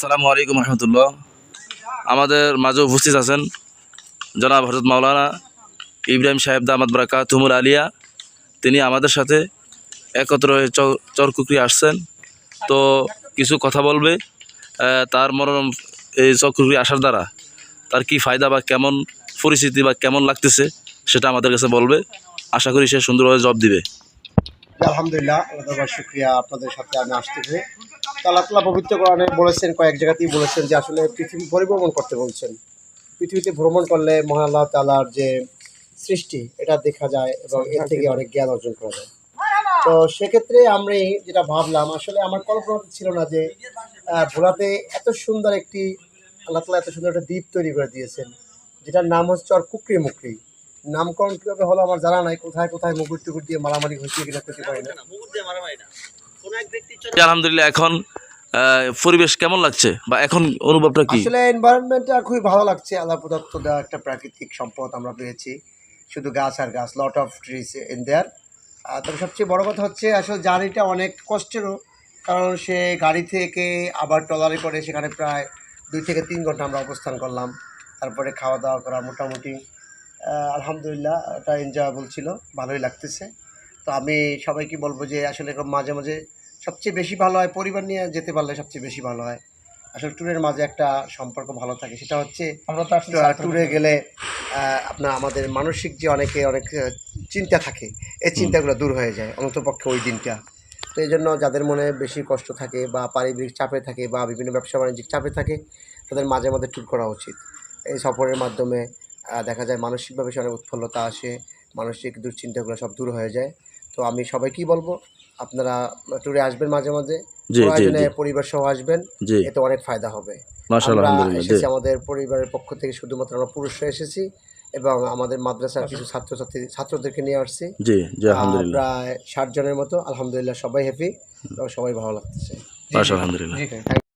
আসসালামু আলাইকুম রহমতুল্লাহ। আমাদের মাঝে উপস্থিত আছেন জনাব হজরত মাওলানা ইব্রাহিম সাহেব দামাদ বারাকা তুমুর আলিয়া। তিনি আমাদের সাথে একত্র হয়ে চরকুকরি আসছেন। তো কিছু কথা বলবে তার মনোরম এই চরকুকরি আসার দ্বারা তার কি ফায়দা বা কেমন পরিস্থিতি বা কেমন লাগতেছে সেটা আমাদের কাছে বলবে। আশা করি সে সুন্দরভাবে জব দিবে। আলহামদুলিল্লাহ শুক্রিয়া আপনাদের সাথে আমি আসতে পেরে তো আল্লাহ তালা পবিত্র কোরআনে বলেছেন কয়েক জায়গাতেই বলেছেন যে আসলে পৃথিবী পরিভ্রমণ করতে বলছেন। পৃথিবীতে ভ্রমণ করলে মহান আল্লাহ তালার যে সৃষ্টি এটা দেখা যায় এবং এর থেকে অনেক জ্ঞান অর্জন করা যায়। তো সেক্ষেত্রে আমি যেটা ভাবলাম আসলে আমার কল্পনা ছিল না যে ভোলাতে এত সুন্দর একটি আল্লাহ তালা এত সুন্দর একটা দ্বীপ তৈরি করে দিয়েছেন যেটার নাম হচ্ছে আর কুকরি মুকরি। নামকরণ কীভাবে হলো আমার জানা নাই কোথায় কোথায় মুগুর টুকুর দিয়ে মারামারি হয়েছে কিনা করতে পারি না। আলহামদুলিল্লাহ, এখন পরিবেশ কেমন লাগছে? বা এখন অনুভবটা কি? আসলে এনভায়রনমেন্টটা খুবই ভালো লাগছে। আল্লাহ প্রদত্ত দেওয়া একটা প্রাকৃতিক সম্পদ আমরা পেয়েছি। শুধু গাছ আর গাছ lot of trees in there তবে সবচেয়ে বড় কথা হচ্ছে, আসলে জার্নিটা অনেক কষ্টেরও। কারণ সে গাড়ি থেকে আবার ট্রলারে করে সেখানে প্রায় দুই থেকে তিন ঘণ্টা আমরা অবস্থান করলাম। তারপরে খাওয়া দাওয়া করা মোটামুটি আলহামদুলিল্লাহ, এটা এনজয়েবল ছিল, ভালোই লাগতেছে। তো আমি সবাইকে বলব যে আসলে এরকম মাঝে মাঝে সবচেয়ে বেশি ভালো হয় পরিবার নিয়ে যেতে পারলে সবচেয়ে বেশি ভালো হয়। আসলে ট্যুরের মাঝে একটা সম্পর্ক ভালো থাকে সেটা হচ্ছে আমরা তো আসলে ট্যুরে গেলে আপনার আমাদের মানসিক যে অনেকে অনেক চিন্তা থাকে এই চিন্তাগুলো দূর হয়ে যায় অন্ততপক্ষে ওই দিনটা। তো এই জন্য যাদের মনে বেশি কষ্ট থাকে বা পারিবারিক চাপে থাকে বা বিভিন্ন ব্যবসা বাণিজ্যিক চাপে থাকে তাদের মাঝে মাঝে ট্যুর করা উচিত। এই সফরের মাধ্যমে দেখা যায় মানসিকভাবে সে অনেক উৎফুল্লতা আসে মানসিক দুশ্চিন্তাগুলো সব দূর হয়ে যায়। তো আমি সবাইকেই বলব আপনারা ট্যুরে আসবেন মাঝে মাঝে। প্রয়োজনে পরিবার সহ আসবেন এতে অনেক ফায়দা হবে। আমরা এসেছি আমাদের পরিবারের পক্ষ থেকে শুধুমাত্র আমরা পুরুষরা এসেছি এবং আমাদের মাদ্রাসার কিছু ছাত্রছাত্রী ছাত্রদেরকে নিয়ে আসছি। জি জি আহ, আলহামদুলিল্লাহ। প্রায় ষাট জনের মতো আলহামদুলিল্লাহ সবাই হ্যাপি এবং সবাই ভালো লাগতেছে। আলহামদুলিল্লাহ।